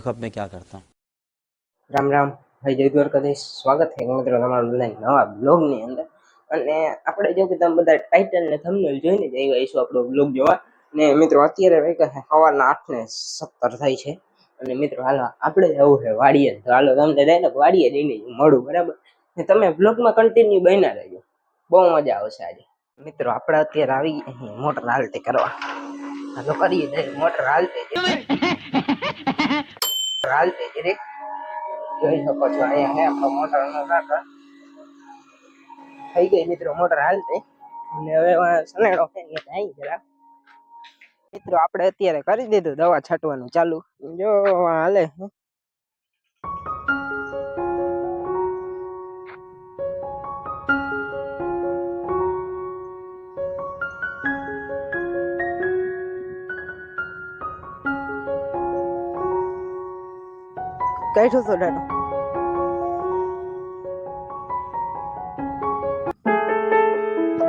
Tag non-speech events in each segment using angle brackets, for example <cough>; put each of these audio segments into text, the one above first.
વખત મેં ક્યાં કરતા રામ રામ. ભાઈ જય દ્વારકાધીશ સ્વાગત છે મિત્રો તમારા બધાને નવા બ્લોગની અંદર. અને આપણે જો કે તમે બધા ટાઇટલ ને થંબનેલ જોઈને જ આવ્યા આપણો બ્લોગ જોવા. ને મિત્રો અત્યારે ભાઈ સવારના આઠ ને સત્તર થાય છે. અને મિત્રો હાલો આપણે જવું છે વાડીએ. તો હાલો તમને ડાયરેક્ટ વાડીએ લઈને મળું બરાબર? ને તમે બ્લોગમાં કન્ટિન્યુ બન્યા રહેજો. બહુ મજા આવશે આજે. મિત્રો આપણે અત્યારે આવી ગયા મોટર હાલતે કરવા. હાલો કરીએ મોટર હાલતે <laughs> મોટર હાલતી જરીક જોઈ શકો છો અહીંયા હે આપણો મોટર કાકા થઈ ગઈ મિત્રો, મોટર હાલતે અને હવે સનેડો છે ને જાય જરા. મિત્રો, આપણે અત્યારે કરી દીધું દવા છાંટવાનું ચાલુ. જો, હાલે. કાઢ્યો ડાટો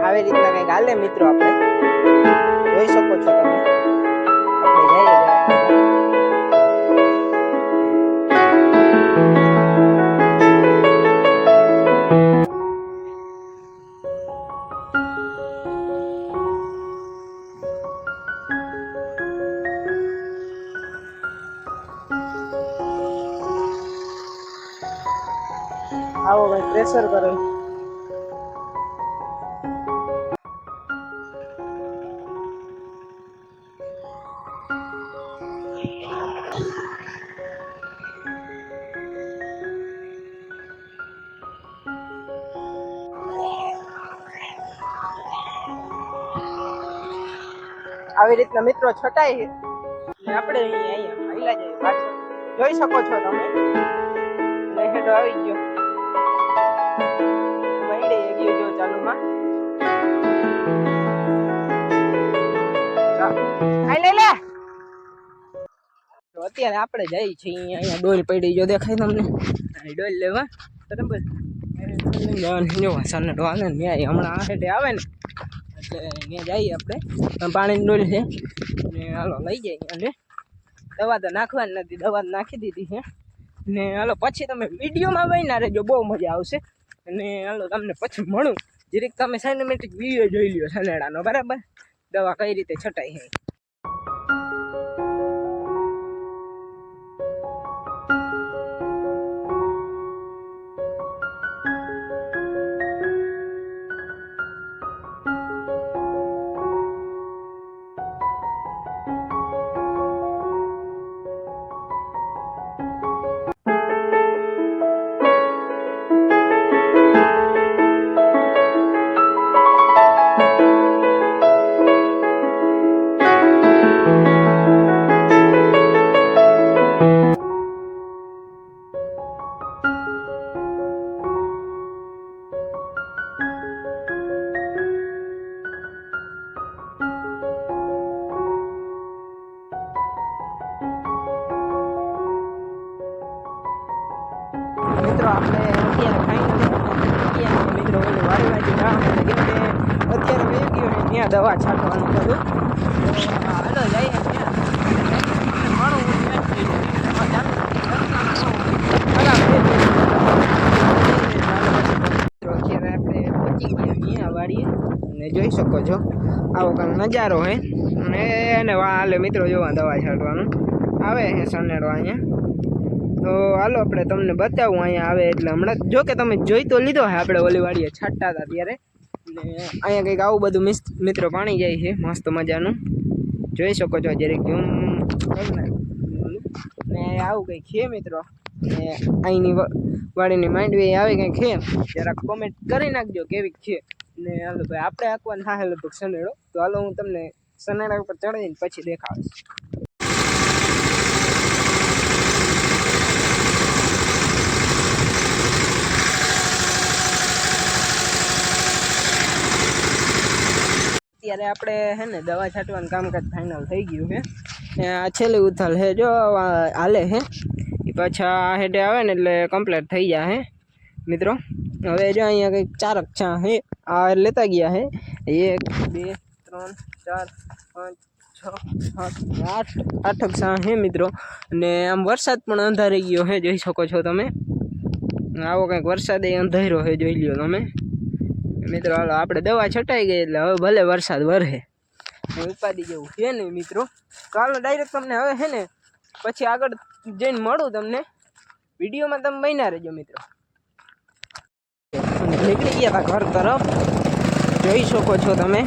આવી રીતના કંઈક હાલે મિત્રો આપણે જોઈ શકો છો તમે આવો ભાઈ પ્રેશર કરો. આવી રીતના મિત્રો છટાય આપણે અહીંયા અહીંયા જોઈ શકો છો તમે. અને આવી ગયો. અત્યારે આપણે જઈએ છીએ અહીંયા. ડોલ પડી જો દેખાય તમને. ડોલ લેવા. બરાબર જવાનું જો વાસણને ન્યાય. હમણાં આ હેઠે આવે ને. એટલે ત્યાં જઈએ આપણે. પાણીની ડોલ છે. ને હાલો લઈ જઈએ અને દવા તો નાખવાની નથી. દવા નાખી દીધી છે. ને હાલો પછી તમે વિડીયોમાં બન્યા રહેજો. બહુ મજા આવશે. અને હાલો તમને પછી મળું. જરીક તમે સાઇનેમેટિક વીડિયો જોઈ લ્યો સનેડાનો બરાબર? દવા કઈ રીતે છટાઈ છે? આપણે અત્યારે ફાઇનલ મિત્રો ઓલી વાડી વાડી જવાનું અત્યારે વહી ગયો ત્યાં દવા છાંટવાનું બધું હાલો જઈએ જોઈ શકો છો, આવો કંઈક નજારો હે. અને એને હાલે મિત્રો જોવા દવા છાંટવાનું. આવે હે સનેડવા અહીંયા. તો હાલો, આપણે તમને બતાવું, અહીંયા આવે એટલે હમણાં જો કે તમે જોઈ તો લીધો હે, આપણે ઓલી વાડીએ છાંટતા હતા ત્યારે. ને અહીંયા કંઈક આવું બધું મિત્રો પાણી જાય છે, મસ્ત મજાનું. જોઈ શકો છો જરીક ઝૂમ ને આવું કંઈક છે મિત્રો. ને અહીંની વાડીની માંડવી આવે કંઈક છે. જરાક કોમેન્ટ કરી નાખજો કેવી છે. ને હાલો ભાઈ, આપણે આંકવાનું થાય લગભગ સનેડો તો હાલો હું તમને સનેડા ઉપર ચડાવીને પછી દેખાડીશ. અત્યારે આપણે હે ને દવા છાંટવાનું કામકાજ ફાઇનલ થઈ ગયું છે. ને આ છેલ્લી ઉથલ છે, જો હાલે છે. એ પાછા આ હેડે આવે ને એટલે કમ્પ્લીટ થઈ જાય હે મિત્રો. હવે જો અહીંયા કંઈક ચારક છા હે આ લેતા ગયા હે એક, બે, ત્રણ, ચાર, પાંચ, છ, સાત, આઠ, આઠક સા હે મિત્રો. અને આમ વરસાદ પણ અંધારી ગયો હે જોઈ શકો છો તમે. આવો કંઈક વરસાદ એ અંધાર્યો હે જોઈ લ્યો તમે. મિત્રો, હાલો, આપણે દવા છટાઈ ગઈ એટલે હવે ભલે વરસાદ વરહે. ઉપાડી જેવું છે ને મિત્રો? તો હાલો ડાયરેક્ટ તમને હવે છે ને પછી આગળ જઈને મળું તમને. વિડીયોમાં તમે બન્યા રહેજો, મિત્રો. નીકળી ગયા હતા ઘર તરફ. જોઈ શકો છો તમે.